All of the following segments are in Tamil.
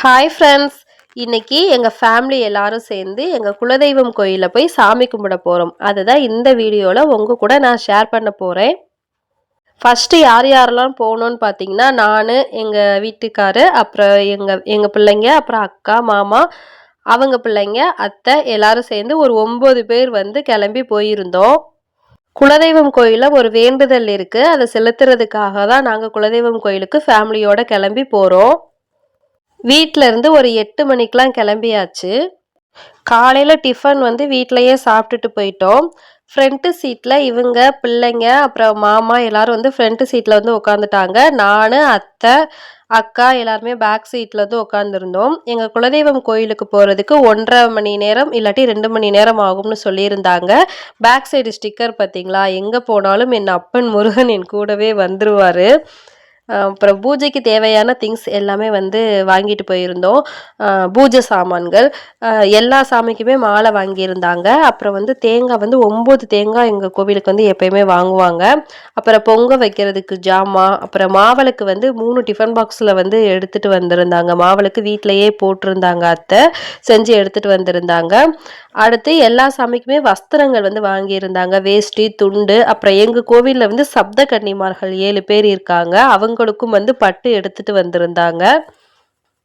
ஹாய் ஃப்ரெண்ட்ஸ் இன்னைக்கு எங்கள் ஃபேமிலி எல்லாரும் சேர்ந்து எங்கள் குலதெய்வம் கோயிலில் போய் சாமி கும்பிட போகிறோம் அதுதான் இந்த வீடியோவில் உங்கள் கூட நான் ஷேர் பண்ண போகிறேன் ஃபஸ்ட்டு யார் யாரெல்லாம் போகணுன்னு பார்த்தீங்கன்னா நான் எங்கள் வீட்டுக்காரு அப்புறம் எங்கள் எங்கள் பிள்ளைங்க அப்புறம் அக்கா மாமா அவங்க பிள்ளைங்க அத்தை எல்லாரும் சேர்ந்து ஒரு ஒம்பது பேர் வந்து கிளம்பி போயிருந்தோம். குலதெய்வம் கோயிலில் ஒரு வேண்டுதல் இருக்குது அதை செலுத்துறதுக்காக தான் நாங்கள் குலதெய்வம் கோயிலுக்கு ஃபேமிலியோடு கிளம்பி போகிறோம் வீட்டில் இருந்து ஒரு எட்டு மணிக்கெலாம் கிளம்பியாச்சு. காலையில் டிஃபன் வந்து வீட்டிலையே சாப்பிட்டுட்டு போயிட்டோம். ஃப்ரண்ட்டு சீட்டில் இவங்க பிள்ளைங்க அப்புறம் மாமா எல்லாரும் வந்து ஃப்ரண்ட்டு சீட்டில் வந்து உட்காந்துட்டாங்க நான் அத்தை அக்கா எல்லாருமே பேக் சீட்டில் வந்து உட்காந்துருந்தோம் எங்கள் குலதெய்வம் கோயிலுக்கு போகிறதுக்கு ஒன்றரை மணி நேரம் இல்லாட்டி ரெண்டு மணி நேரம் ஆகும்னு சொல்லியிருந்தாங்க. பேக் சைடு ஸ்டிக்கர் பார்த்தீங்களா எங்கே போனாலும் என் அப்பன் முருகன் என் கூடவே வந்துருவார். அப்புறம் பூஜைக்கு தேவையான திங்ஸ் எல்லாமே வந்து வாங்கிட்டு போயிருந்தோம். பூஜை சாமான்கள். எல்லா சாமிக்குமே மாலை வாங்கியிருந்தாங்க. அப்புறம் வந்து தேங்காய் வந்து ஒம்பது தேங்காய் எங்கள் கோவிலுக்கு வந்து எப்பயுமே வாங்குவாங்க. அப்புறம் பொங்க வைக்கிறதுக்கு ஜாமா அப்புறம் மாவளுக்கு வந்து மூணு டிஃபன் பாக்ஸில் வந்து எடுத்துகிட்டு வந்திருந்தாங்க. மாவளுக்கு வீட்டிலையே போட்டிருந்தாங்க அத்தை. செஞ்சு எடுத்துகிட்டு வந்திருந்தாங்க. அடுத்து எல்லா சாமிக்குமே வஸ்திரங்கள் வந்து வாங்கியிருந்தாங்க. வேஷ்டி துண்டு அப்புறம் எங்கள் கோவிலில் வந்து சப்த கன்னிமார்கள் ஏழு பேர் இருக்காங்க. அவங்க அவங்களுக்கும் வந்து பட்டு எடுத்துட்டு வந்திருந்தாங்க.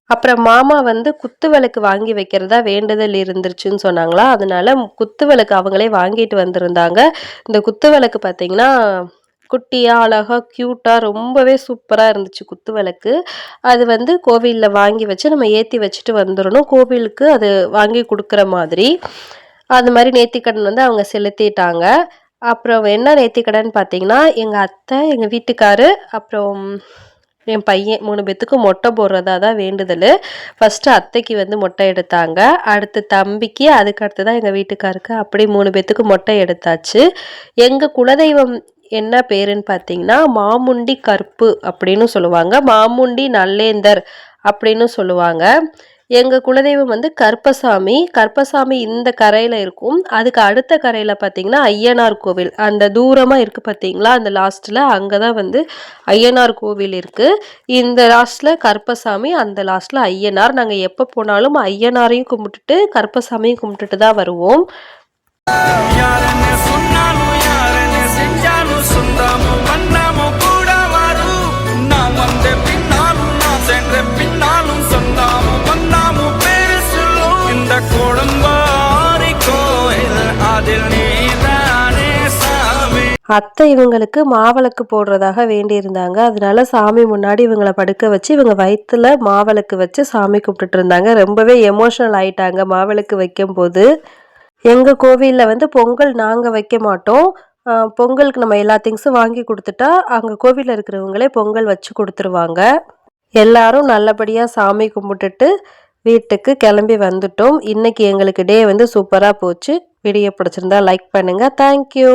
அப்புறம் மாமா வந்து குத்து விளக்கு வாங்கி வைக்கிறதா வேண்டுதல் இருந்துருச்சுன்னு சொன்னாங்களா? அதனால குத்து விளக்கு அவங்களே வாங்கிட்டு வந்திருந்தாங்க. இந்த குத்து விளக்கு பார்த்தீங்கன்னா குட்டியாக அழகாக க்யூட்டாக ரொம்பவே சூப்பராக இருந்துச்சு குத்து விளக்கு. அது வந்து கோவிலில் வாங்கி வச்சு நம்ம ஏற்றி வச்சுட்டு வந்துடணும் கோவிலுக்கு அது வாங்கி கொடுக்குற மாதிரி. அது மாதிரி நேர்த்திக்கடன் வந்து அவங்க செலுத்திட்டாங்க. அப்புறம் என்ன நேர்த்திக்கடன் பார்த்தீங்கன்னா எங்கள் அத்தை எங்கள் வீட்டுக்காரு அப்புறம் என் பையன் மூணு பேத்துக்கும் மொட்டை போடுறதா தான் வேண்டுதல். ஃபஸ்ட்டு அத்தைக்கு வந்து மொட்டை எடுத்தாங்க. அடுத்து தம்பிக்கு அதுக்கு அடுத்து தான் எங்கள் வீட்டுக்காருக்கு அப்படி மூணு பேத்துக்கு மொட்டை எடுத்தாச்சு. எங்கள் குலதெய்வம் என்ன பேருன்னு பார்த்தீங்கன்னா மாமுண்டி கற்பு அப்படின்னு சொல்லுவாங்க. மாமுண்டி நல்லேந்தர் அப்படின்னு சொல்லுவாங்க. எங்கள் குலதெய்வம் வந்து கற்பசாமி கற்பசாமி இந்த கரையில் இருக்கும். அதுக்கு அடுத்த கரையில் பார்த்தீங்கன்னா ஐயனார் கோவில். அந்த தூரமாக இருக்குது பார்த்தீங்களா அந்த லாஸ்ட்டில் அங்கே தான் வந்து ஐயனார் கோவில் இருக்குது இந்த லாஸ்ட்டில் கற்பசாமி அந்த லாஸ்ட்டில் ஐயனார். நாங்கள் எப்போ போனாலும் ஐயனாரையும் கும்பிட்டுட்டு கற்பசாமியும் கும்பிட்டுட்டு தான் வருவோம் அத்தை இவங்களுக்கு மாவிளக்கு போடுறதாக வேண்டியிருந்தாங்க. அதனால சாமி முன்னாடி இவங்களை படுக்க வச்சு இவங்க வயிற்றுல மாவிளக்கு வச்சு சாமி கும்பிட்டுட்டு இருந்தாங்க. ரொம்பவே எமோஷனல் ஆயிட்டாங்க மாவிளக்கு வைக்கும் போது எங்கள் கோவிலில் வந்து பொங்கல் நாங்கள் வைக்க மாட்டோம். பொங்கலுக்கு நம்ம எல்லா திங்ஸும் வாங்கி கொடுத்துட்டா அங்கே கோவிலில் இருக்கிறவங்களே பொங்கல் வச்சு கொடுத்துருவாங்க. எல்லாரும் நல்லபடியாக சாமி கும்பிட்டுட்டு வீட்டுக்கு கிளம்பி வந்துட்டோம். இன்றைக்கி எங்களுக்கு டே வந்து சூப்பராக போச்சு. வீடியோ பிடிச்சிருந்தா லைக் பண்ணுங்கள் தேங்க்யூ